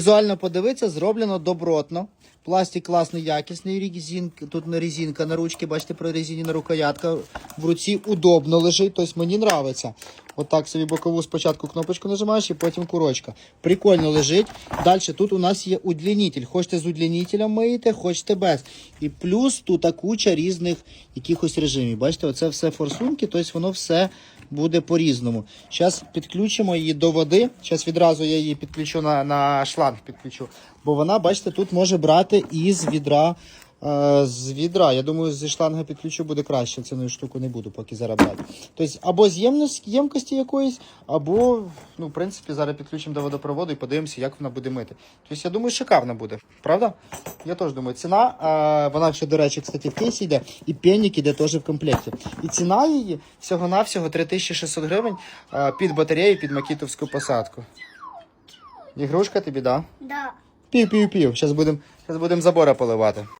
Візуально подивитися, зроблено добротно. Пластик класний, якісний, резинка, тут на резинка на ручці, бачите, прорезинена рукоятка. В руці удобно лежить, тобто мені подобається. Отак собі бокову спочатку кнопочку нажимаєш і потім курочка. Прикольно лежить. Далі тут у нас є удлінитель. Хочете з удлінителем миєте, хочете без. І плюс тут куча різних якихось режимів. Бачите, оце все форсунки, тобто воно все буде по-різному. Зараз підключимо її до води. Зараз відразу я її підключу на, на шланг, підключу. Бо вона, бачите, тут може брати із відра. Е, З відра, я думаю, зі шланга підключу буде краще. Цю штуку не буду поки зараз брати. Тобто, або з ємкості якоїсь, або, ну, в принципі, зараз підключимо до водопроводу і подивимося, як вона буде мити. Тобто, я думаю, шикарно буде, правда? Я теж думаю, ціна, е, вона ще, до речі, кстати, в кейсі йде, і пенік йде теж в комплекті. І ціна її всього-навсього 3600 гривень е, під батарею, під макітовську посадку. Ігрушка тобі, да? Да. Пів-пів-пів. Зараз будемо будем забора поливати.